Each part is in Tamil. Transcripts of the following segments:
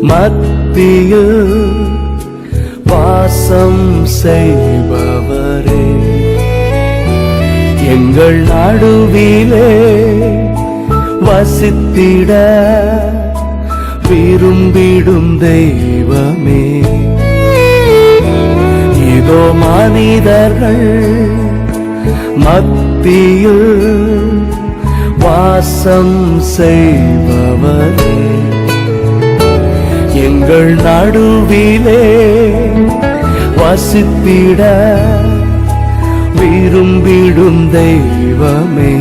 மத்தியில் வாசம் செய்பவரே. எங்கள் நடுவிலே வசித்திட விரும்பிடும் தெய்வமே. இதோ மனிதர்கள் மத்தியில் வாசம் செய்பவரே. எங்கள் நடுவிலே வசித்திட விரும்பிடும் தெய்வமே.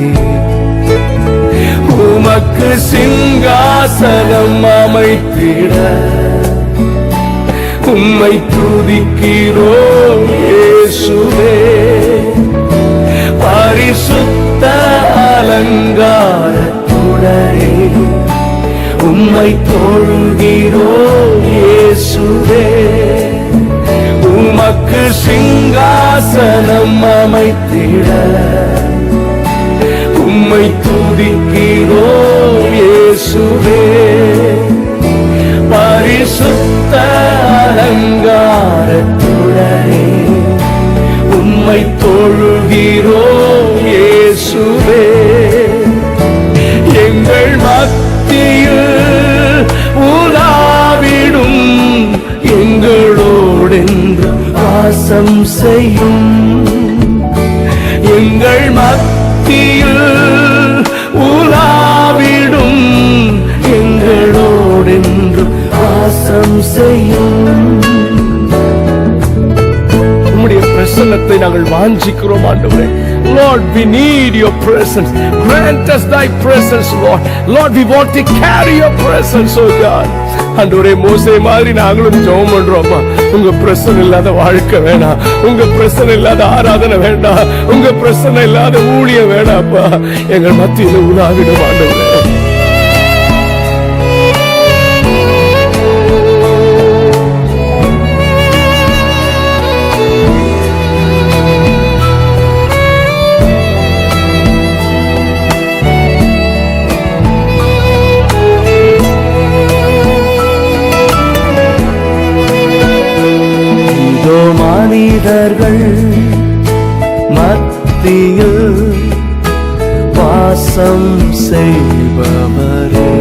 உமக்கு சிங்காசனம் அமைத்திட உம்மை துதிக்கிறோம் இயேசுவே. பரிசுத்த அலங்காரத்துடனே உம்மை தொழுகிறோம் இயேசுவே. உமக்கு சிங்காசனம் அமைத்திட உம்மை துதிக்கிறோ இயேசுவே. வாசம் செய்யும் எங்கள் மத்தியில் உலாவிடும் எங்களோடென்று வாசம் செய்யும் உம்முடைய பிரசன்னத்தை நாங்கள் வாஞ்சிக்கிறோம் ஆண்டவரே Lord, we need your presence. Grant us thy presence, Lord. Lord, we want to carry your presence, oh God. ஆண்டவரே மோசே மாதிரி நாங்களும் ஜெபம் பண்றோம்ப்பா உங்க பிரசனை இல்லாத வாழ்க்கை வேணாம். உங்க பிரசனை இல்லாத ஆராதனை வேண்டாம். உங்க பிரசனை இல்லாத ஊழிய வேணாப்பா எங்கள் மத்தியில் உலாவிடும் ஆண்டவரே. வாசம் செய்பவரே.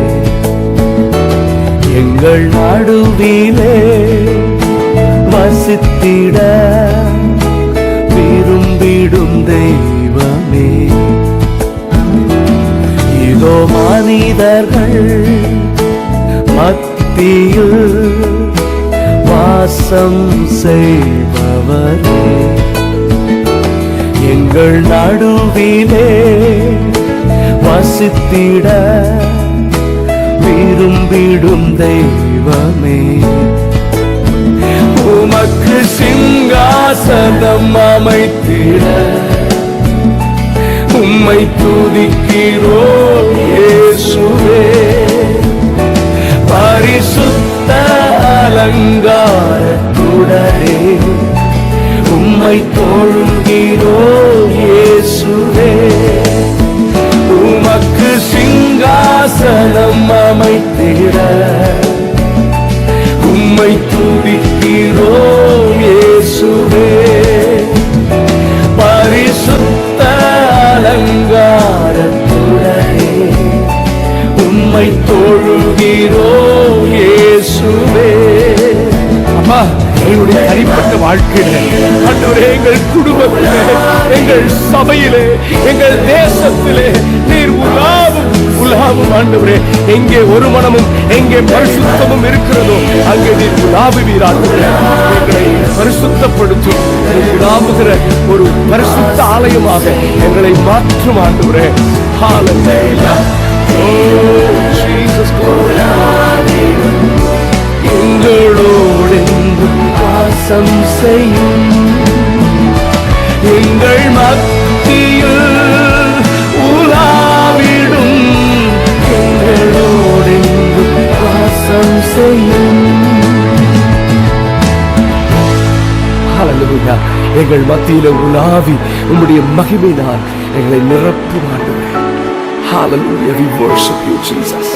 எங்கள் நடுவிலே வசித்திட விரும்பிடும் தெய்வமே. இதோ மனிதர்கள் மத்தியில் வாசம் செய்பவரே. எங்கள் நடுவிலே வாசித்திட விரும்பிடும் தெய்வமே. உமக்கு சிங்காசனம் அமைத்திட உம்மை துதிக்கிறோ இயேசுவே. பரிசுத்த அலங்கா உம்மை துதிக்கிறோம் இயேசுவே. பரிசுத்த அலங்காரத்துடனே உம்மை தொழுகிறோம் இயேசுவே. அம்மா எங்களுடைய தனிப்பட்ட வாழ்க்கையில ஆண்டவரே எங்கள் குடும்பத்திலே எங்கள் சபையிலே எங்கள் தேசத்திலே நீர் உலா உலாவும் ஆண்டவரே எங்கே ஒரு மனமும் எங்கே பரிசுத்தமும் இருக்கிறதோ அங்கே நீர் உலாவுவீராண்டவரே எங்களை பரிசுத்தப்படுத்தும் நீர் உலாவுகிற ஒரு பரிசுத்த ஆலயமாக எங்களை மாற்றும் ஆண்டவரே Hallelujah. Oh, Jesus, glory. எங்களோடு பாசம் செய்ய எங்கள் மத்தியில உலாவி உம்முடைய மகிமையினால் எங்களை நிரப்பும் ஆண்டவரே Hallelujah we worship you Jesus.